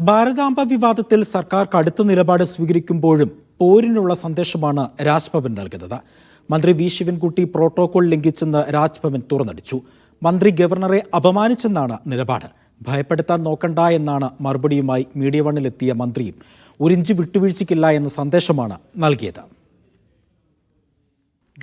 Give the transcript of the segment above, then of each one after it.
ഭാരതാംബ വിവാദത്തിൽ സർക്കാർ കടുത്ത നിലപാട് സ്വീകരിക്കുമ്പോഴും പോരിനുള്ള സന്ദേശമാണ് രാജ്ഭവൻ നൽകുന്നത്. മന്ത്രി വി. ശിവൻകുട്ടി പ്രോട്ടോകോൾ ലംഘിച്ചെന്ന് രാജ്ഭവൻ തുറന്നടിച്ചു. മന്ത്രി ഗവർണറെ അപമാനിച്ചെന്നാണ് നിലപാട്. ഭയപ്പെടുത്താൻ നോക്കണ്ട എന്നാണ് മറുപടിയുമായി മീഡിയ വണ്ണിലെത്തിയ മന്ത്രിയും. ഒരിഞ്ച് വിട്ടുവീഴ്ചയ്ക്കില്ല എന്ന സന്ദേശമാണ് നൽകിയത്.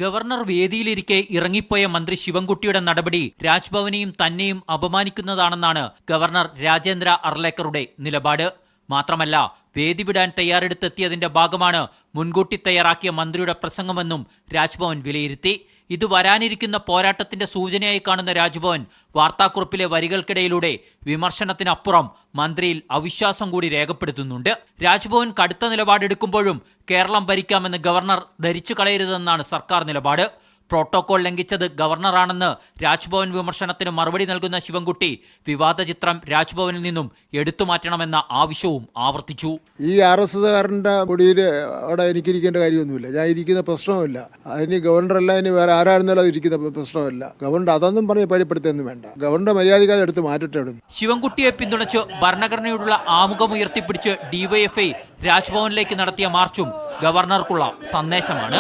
ഗവർണർ വേദിയിലിരിക്കെ ഇറങ്ങിപ്പോയ മന്ത്രി ശിവൻകുട്ടിയുടെ നടപടി രാജ്ഭവനെയും തന്നെയും അപമാനിക്കുന്നതാണെന്നാണ് ഗവർണർ രാജേന്ദ്ര അർലേക്കറുടെ നിലപാട്. മാത്രമല്ല വേദി വിടാൻ തയ്യാറെടുത്തെത്തിയതിന്റെ ഭാഗമാണ് മുൻകൂട്ടി തയ്യാറാക്കിയ മന്ത്രിയുടെ പ്രസംഗമെന്നും രാജ്ഭവൻ വിലയിരുത്തി. ഇത് വരാനിരിക്കുന്ന പോരാട്ടത്തിന്റെ സൂചനയായി കാണുന്ന രാജ്ഭവൻ വാർത്താക്കുറിപ്പിലെ വരികൾക്കിടയിലൂടെ വിമർശനത്തിനപ്പുറം മന്ത്രിയിൽ അവിശ്വാസം കൂടി രേഖപ്പെടുത്തുന്നുണ്ട്. രാജ്ഭവൻ കടുത്ത നിലപാടെടുക്കുമ്പോഴും കേരളം ഭരിക്കാമെന്ന് ഗവർണർ ധരിച്ചു കളയരുതെന്നാണ് സർക്കാർ നിലപാട്. പ്രോട്ടോകോൾ ലംഘിച്ചത് ഗവർണറാണെന്ന് രാജ്ഭവൻ വിമർശനത്തിന് മറുപടി നൽകുന്ന ശിവൻകുട്ടി വിവാദ ചിത്രം രാജ്ഭവനിൽ നിന്നും എടുത്തുമാറ്റണമെന്ന ആവശ്യവും ആവർത്തിച്ചു. ഈ ആർ എസ് എസ്കാരന്റെ മുടിയിൽ അവിടെ എനിക്കിരിക്കേണ്ട കാര്യമൊന്നുമില്ല. ഞാൻ ഇരിക്കുന്ന പ്രശ്നവുമില്ല. അതിന് ഗവർണറല്ല ഇനി വേറെ ആരായിരുന്നാലും അത് ഇരിക്കുന്ന പ്രശ്നമല്ല ഗവർണർ അതൊന്നും പറഞ്ഞ് പേടിപ്പെടുത്തൊന്നും വേണ്ട. ഗവർണർ മര്യാദക്കാതെ എടുത്ത് മാറ്റട്ടെ ശിവൻകുട്ടിയെ പിന്തുണച്ച് ഭരണഘടനയോടുള്ള ആമുഖം ഉയർത്തിപ്പിടിച്ച് ഡിവൈഎഫ്ഐ രാജ്ഭവനിലേക്ക് നടത്തിയ മാർച്ചും ഗവർണർക്കുള്ള സന്ദേശമാണ്.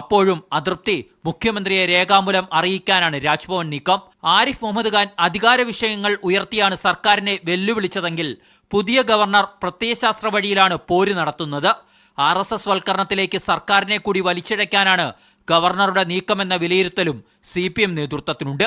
അപ്പോഴും അതൃപ്തി മുഖ്യമന്ത്രിയെ രേഖാമൂലം അറിയിക്കാനാണ് രാജ്ഭവൻ നീക്കം. ആരിഫ് മുഹമ്മദ് ഖാൻ അധികാര വിഷയങ്ങൾ ഉയർത്തിയാണ് സർക്കാരിനെ വെല്ലുവിളിച്ചതെങ്കിൽ പുതിയ ഗവർണർ പ്രത്യയശാസ്ത്ര വഴിയിലാണ് പോര് നടത്തുന്നത്. ആർ എസ് എസ് വൽക്കരണത്തിലേക്ക് സർക്കാരിനെ കൂടി വലിച്ചിഴയ്ക്കാനാണ് ഗവർണറുടെ നീക്കമെന്ന വിലയിരുത്തലും സി പി എം നേതൃത്വത്തിനുണ്ട്.